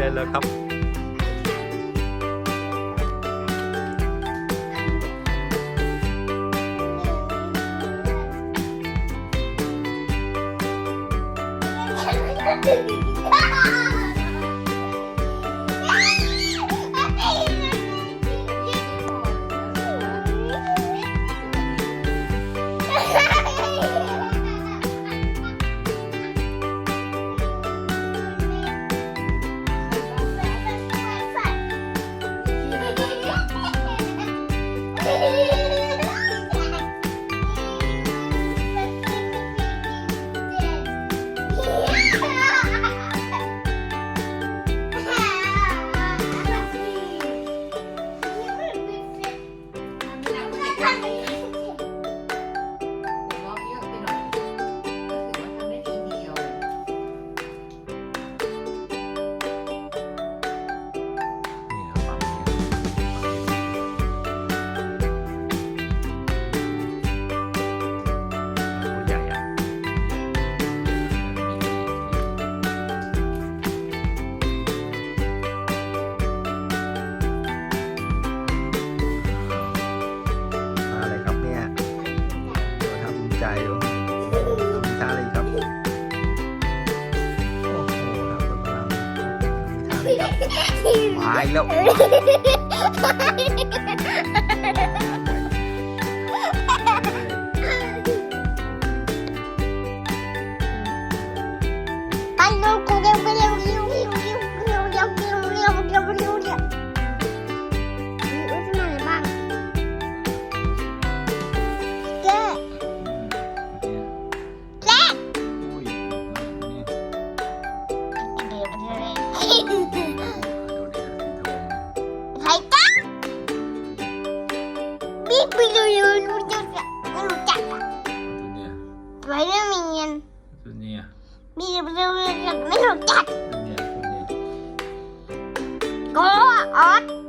ได้แล้วครับนี่ ใจอยู่ทำท่าอะไรครับ โอ้โหทำคนพลังทำท่าอะไรครับมาอีกแล้ว ไม่รู้รู้จักไม่รู้จักอะตัวเนี้ยไว้เรื่มีเงินตัวเนี้ยมีเรื่องไม่รู้จักตัวเนี้ยตัวเนี้ยโกออ